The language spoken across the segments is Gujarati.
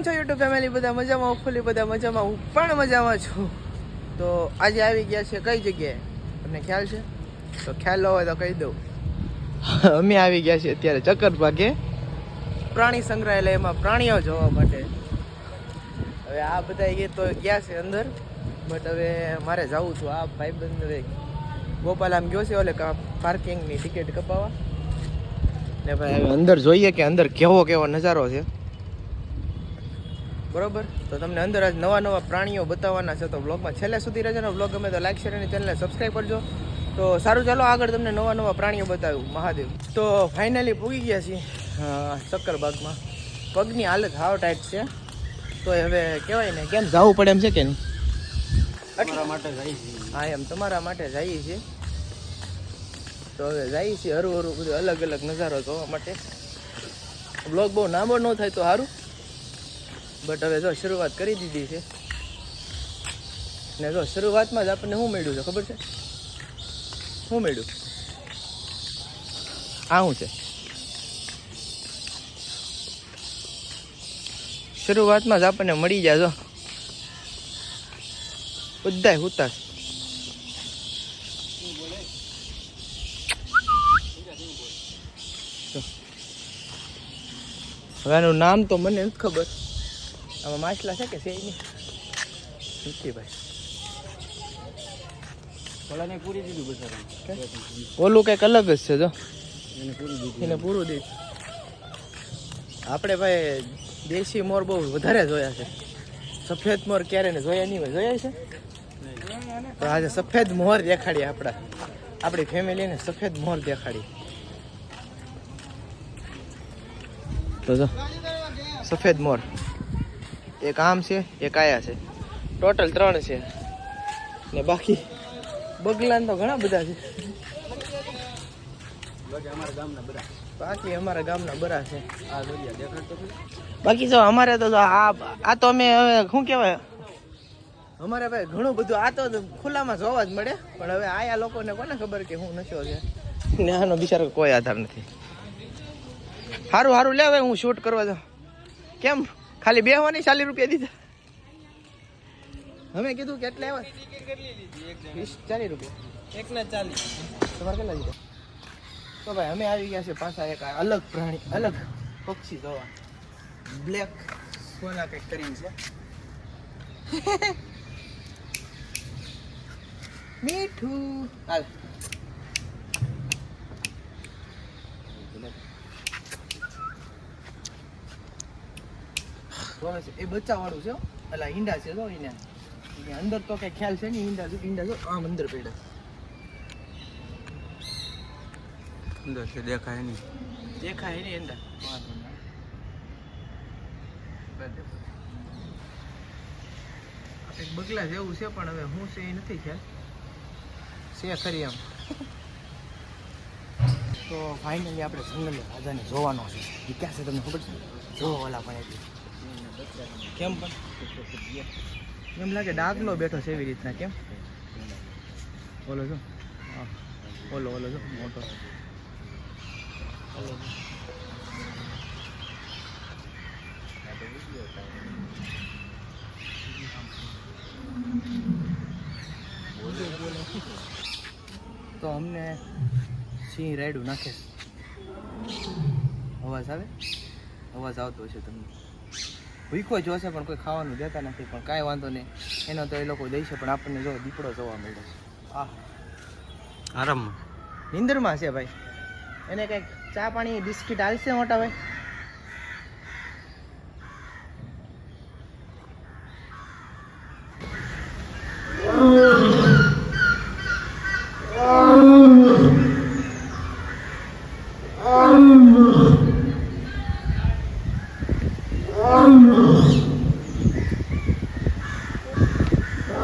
કેમ છો યુટ્યુબ ફેમિલી બધા મજામાં? હોપફુલી બધા મજામાં. હું પણ મજામાં છું. તો આજે આવી ગયા છે કઈ જગ્યાએ? તમને ખ્યાલ છે? તો ખ્યાલ હોય તો કહી દઉં. અમે આવી ગયા છીએ અત્યારે ચક્કર ભાગે પ્રાણી સંગ્રહાલયમાં પ્રાણીઓ જોવા માટે. હવે આ બધા એ તો ગયા છે અંદર. બટ હવે મારે જવું છું. આ ભાઈબંધ હવે ગોપાલ આમ ગયો છે ઓલે પાર્કિંગની ટિકિટ કપાવવા. ને ભાઈ અંદર જોઈએ કે અંદર કેવો કેવો નજારો છે. બરોબર? તો તમને અંદર આજ નવા નવા પ્રાણીઓ બતાવવાના છે તો બ્લોગમાં છેલ્લે સુધી રહેજો બ્લોગ ગમે તો લાઈક શેર અને ચેનલને સબસ્ક્રાઈબ કરજો. તો સારું ચાલો આગળ તમને નવા નવા પ્રાણીઓ બતાવ્યું મહાદેવ. તો ફાઇનલી પૂગી ગયા છીએ અ, સક્કરબાગમાં પગની હાલત હાવ ટાઈટ છે. તો હવે કહેવાય ને કેમ જવું પડે એમ છે કે નહીં? માટે હા એમ તમારા માટે જઈએ છીએ તો હવે જઈએ છીએ હરું હરું બધું અલગ અલગ નજારો જોવા માટે. બ્લોગ બહુ લાંબો ન થાય તો સારું બટ હવે જો શરૂઆત કરી દીધી છે. ને જો શરૂઆતમાં જ આપણને શું મળ્યું છે, ખબર છે? શું મળ્યું? આ શું છે? શરૂઆતમાં જ આપણને મળી જાય જો. બધા હુતાશ. હવે આનું નામ તો મને નથી ખબર. આમાં માછલા છે કે છે નથી ભાઈ પૂરી દીધું? ઓલું કંઈક અલગ જ છે જો એને પૂરી દીધું આપણે ભાઈ દેશી મોર બહુ વધારે જોયા છે સફેદ મોર ક્યારે ને જોયા નહીં જોયા છે તો આજે સફેદ મોર દેખાડી આપણા આપણી ફેમિલીને સફેદ મોર દેખાડી તો જો સફેદ મોર એક આમ છે, એક આયા છે. ટોટલ ત્રણ છે. ને બાકી બગલાન તો ઘણા બધા છે. બાકી અમારા ગામના બરા છે? બાકી જો અમારે તો આ તો અમે હવે શું કહેવાય? અમારે ભાઈ ઘણું બધું આ તો ખુલ્લામાં જોવા જ મળે. પણ હવે આયા લોકોને કોને ખબર કે હું નશો છે? ને આનો બિચારો કોઈ આધાર નથી. સારું સારું લે હવે હું શૂટ કરવા જાઉં. કેમ? ખાલી બે હોવાની ચાલીસ રૂપિયા દીધા. અમે કીધું કે એટલે આવ્યા વીસ ચાલીસ રૂપિયા. એકના ચાલીસ. તમારે કેટલા દીધા? તો ભાઈ અમે આવી ગયા છે પાછા એક અલગ પ્રાણી અલગ પક્ષી જોવા. બ્લેક સોના કંઈક કરીને છે. મીઠું. હાલ. જોવે એ બચ્ચા વાળું છે એટલે અલા ઈંડા છે જો એને. અંદર તો કઈ ખ્યાલ છે નહીં ઈંડા જો ઈંડા જો આમ અંદર પડ્યા. અંદર છે દેખાય નહીં. દેખાય નહીં અંદર. બગલા જેવું છે પણ હવે હું છે એ નથી ખ્યાલ. છે ખરી એમ તો ફાઇનલી આપણે જંગલ રાજાને જોવાનો છે. એ ક્યાં છે તમને ખબર છે? ઓલા પણ એટલે કેમ પણ? એમ લાગે ડાગલો બેઠો છે એવી રીતના, કેમ? બોલો છો. ઓલો ઓલો જો મોટો. તો અમને સિંહ રાયડું નાખે. અવાજ આવે? અવાજ આવતો હશે તમને. ભૂખો જોશે પણ કોઈ ખાવાનું દેતા નથી પણ કાંઈ વાંધો નહીં. એનો તો એ લોકો દેશે પણ આપણને જો દીપડો જોવા મળે છે. આ આરામમાં. નિંદરમાં છે ભાઈ. એને કંઈક ચા પાણી બિસ્કિટ હાલશે મોટા ભાઈ.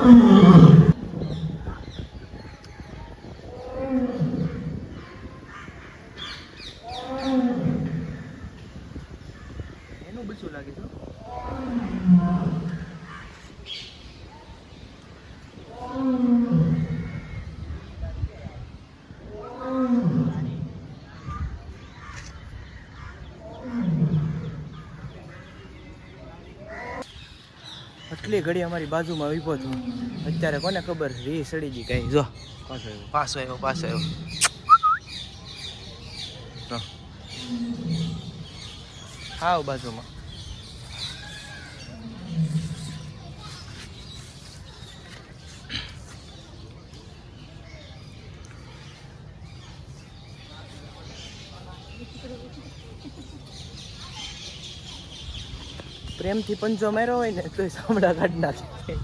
Mm-hmm. આટલી ઘડી અમારી બાજુમાં ઊભો છું અત્યારે કોને ખબર? રી સડી ગઈ કઈ. જો. પાછો આવ્યો. પાછો આવ્યો પાછો આવ્યો. આવ બાજુમાં. પ્રેમથી પંચો માર્યો હોય ને તો સાંભળા કાઢી નાખે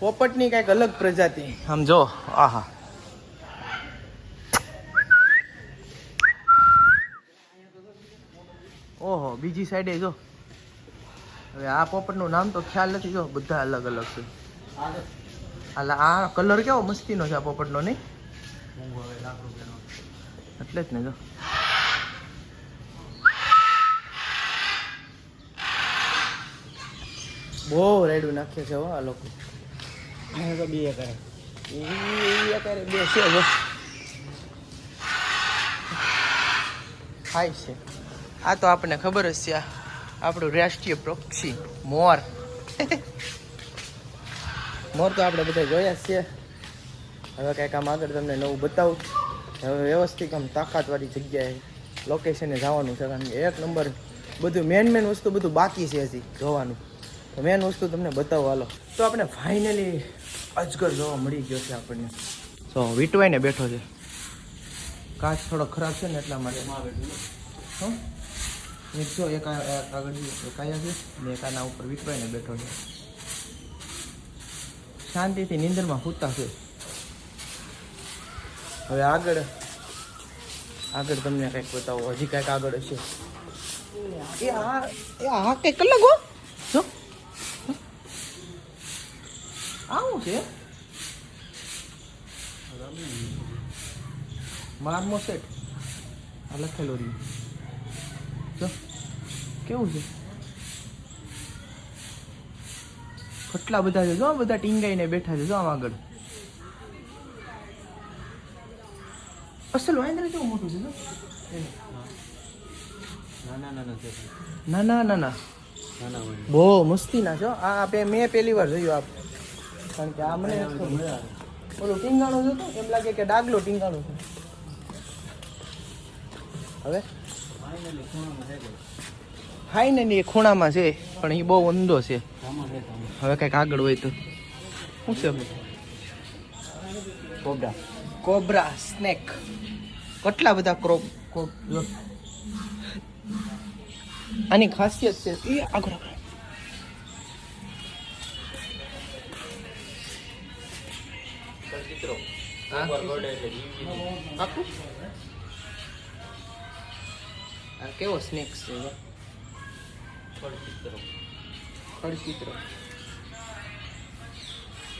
પોપટની કંઈક અલગ પ્રજાતિ. આમ જો આહા. ઓહો બીજી સાઈડે જો. હવે આ પોપટનું નામ તો ખ્યાલ નથી જો બધા અલગ અલગ છે. હાલ આ કલર કેવો મસ્તીનો છે આ પોપટનો નહીં? એટલે જ ને જો. બહુ રેડું નાખે છે હો આ લોકો. તો બે કરે ઈ અત્યારે બે છે. જો ખાય છે. આ તો આપણને ખબર જ છે આપણું રાષ્ટ્રીય પક્ષી મોર. મોર તો આપણે બધા જોયા જ છે. હવે કંઈક આમ આગળ તમને નવું બતાવું. હવે વ્યવસ્થિત આમ તાકાતવાળી જગ્યાએ લોકેશને જવાનું છે. કારણ કે એક નંબર બધું મેન મેન વસ્તુ બધું બાકી છે હજી જોવાનું. તો મેન વસ્તુ તમને બતાવો હાલો. તો આપણે ફાઇનલી અજગર જોવા મળી ગયો છે આપણને. તો વીટવાઈને બેઠો છે. કાચ થોડો ખરાબ છે ને એટલા માટે. હં? એક જો એક આગળ કાયા એક આયા છે. ને એક આના ઉપર વીટવાઈને બેઠો છે. શાંતિથી નીંદરમાં સૂતા છે. હવે આગળ આગળ તમને કંઈક બતાવો. હજી કંઈક આગળ હશે. એ આ એ આ કંઈક અલગ હો. જો. આવું છે? મારમો સેટ. આ લખેલો રહ્યું. જો. કેવું છે? કેટલા બધા છે. જો બધા ટીંગાઈને બેઠા છે. જો આમ આગળ. અસલ વાંદરા કેવું મોટું છે ના ના ના ના બહુ મસ્તી ના છો આ આપે મેં પહેલી વાર જોયું આપ કારણ કે આ મને ઓલું ટીંગાણું છે એમ લાગે કે ડાગલો ટીંગાણું છે. હવે? ફાઇનલી એ ખૂણામાં છે પણ એ બહુ ઊંધો છે. હવે કંઈક આગળ હોય તો. શું છે? કોબ્રા. Cobra snake. કેટલા બધા ક્રોપ કોપ આની ખાસિયત છે એ આગળ કેવો સ્નેક છે જો. ખડચિત્ર.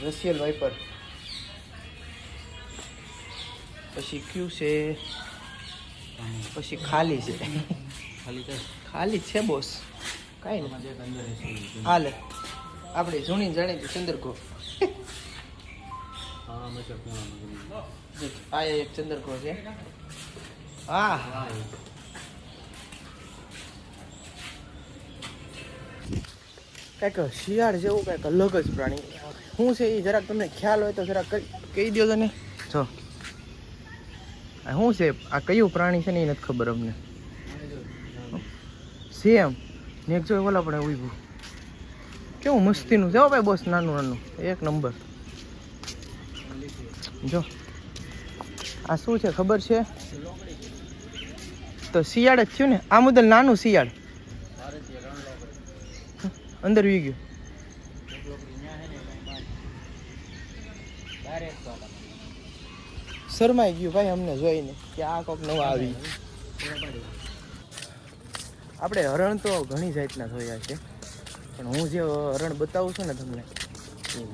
Russell viper. પછી ક્યુ છે? પછી ખાલી છે. ખાલી ખાલી છે બોસ. કાંઈ એ. હાલે આપણે જૂની જાણીતી ચંદ્રકો. હા આ એક ચંદ્રકો છે. હા હા એ. કંઈક શિયાળ જેવું કંઈક અલગ જ પ્રાણી. શું છે એ જરાક તમને ખ્યાલ હોય તો જરાક કહી- દો તને. જો. શું છે? આ કયું પ્રાણી છે ને એ નથી ખબર અમને. સેમ. ને જો ઓલા પણ ઉભું કેવું મસ્તીનું. છે ભાઈ બસ નાનું નાનું. એક નંબર. જો. આ શું છે? ખબર છે? તો શિયાળ જ થયું ને? આ મુદલ નાનું શિયાળ. અંદર વી ગયો. શરમાઈ ગયું ભાઈ અમને જોઈને કે આ કોક નવા આવી. આપણે હરણ તો ઘણી જાતના જોયા છે પણ હું જે હરણ બતાવું છું ને તમને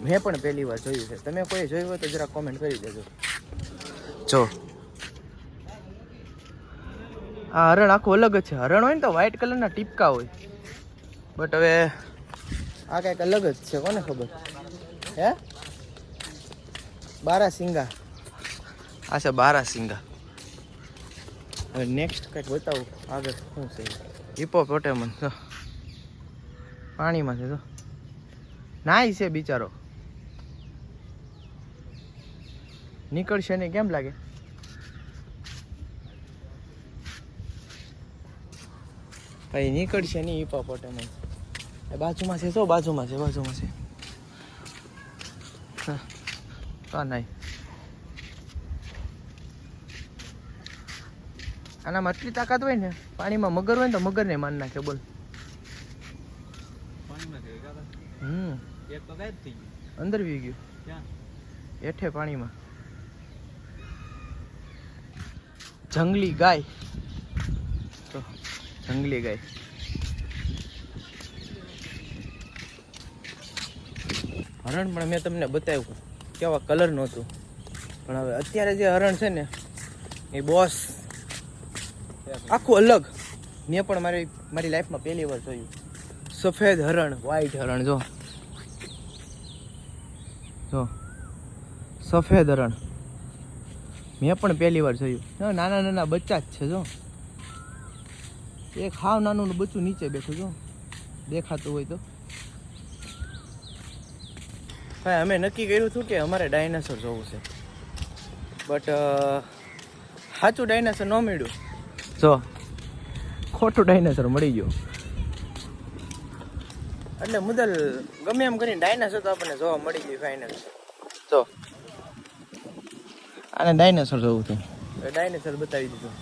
મેં પણ પહેલી વાર જોયું છે. તમે કોઈ જોયું હોય તો જરા કોમેન્ટ કરી દેજો. જો. આ હરણ આખું અલગ જ છે. હરણ હોય ને તો વ્હાઈટ કલરના ટીપકા હોય. બટ હવે આ કંઈક અલગ જ છે કોને ખબર? હે? બારા સિંગા. આ છે બારા સિંગા. હવે નેક્સ્ટ કંઈક બતાવું આગળ શું છે? હિપો પોટેમન જો. પાણીમાં છે જો. નાય છે બિચારો. નીકળશે ને કેમ લાગે? ભાઈ નીકળશે નહીં હિપો પોટેમન એ બાજુમાં છે શું બાજુમાં છે બાજુમાં છે. હા નહીં. આનામાં આટલી તાકાત હોય ને પાણીમાં મગર હોય ને તો મગરને માન નાખે બોલ. હમ. અંદર વી ગયું. હેઠે પાણીમાં. જંગલી ગાય. તો જંગલી ગાય. હરણ પણ મેં તમને બતાવ્યું. કેવા કલર નહોતું પણ હવે અત્યારે જે હરણ છે ને, એ બોસ આખું અલગ. મેં પણ મારી મારી લાઈફમાં પહેલી વાર જોયું. સફેદ હરણ વ્હાઈટ હરણ, જો. જો. સફેદ હરણ. મેં પણ પહેલી વાર જોયું. નાના નાના બચ્ચા જ છે, જો. એક હાવ નાનું બચ્ચું નીચે બેઠું, જો. દેખાતું હોય તો. ભાઈ અમે નક્કી કર્યું હતું કે અમારે ડાયનાસોર જોવું છે. બટ સાચું ડાયનાસોર ન મળ્યું. જો ખોટું ડાયનાસોર મળી ગયું. એટલે મુદલ ગમે એમ કરીને ડાયનાસોર તો આપણને જોવા મળી ગઈ ફાઇનલ જો આને ડાયનાસોર જોવું હતું ડાયનાસોર બતાવી દીધું.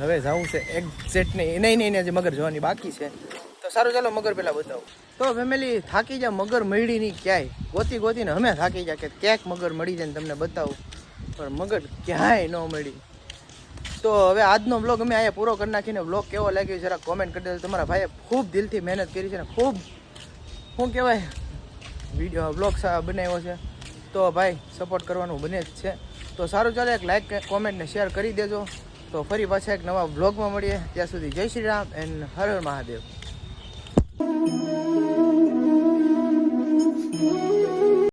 હવે જવું છે એક્ઝેક્ટ નહીં નહીં નહીં હજી મગર જોવાની બાકી છે. તો સારું, ચાલો મગર પેલા બતાવું. તો ફેમિલી થાકી જા, મગર મળી નહીં ક્યાંય. ગોતી ગોતીને અમે થાકી જા કે ક્યાંક મગર મળી જાય તમને બતાવું. પણ મગર ક્યાંય ન મળી. તો હવે આજનો બ્લોગ અમે અહીંયા પૂરો કરી નાખીને બ્લોગ કેવો લાગ્યો જરા કોમેન્ટ કરી દેજો. તમારા ભાઈએ ખૂબ દિલથી મહેનત કરી છે ને ખૂબ, શું કહેવાય વીડિયો બ્લોગ બનાવ્યો છે. તો ભાઈ સપોર્ટ કરવાનું બને જ છે. તો સારું, ચાલે એક લાઈક કોમેન્ટને શેર કરી દેજો. તો ફરી પાછા એક નવા બ્લોગમાં મળીએ. ત્યાં સુધી જય શ્રી રામ એન્ડ હર હર મહાદેવ.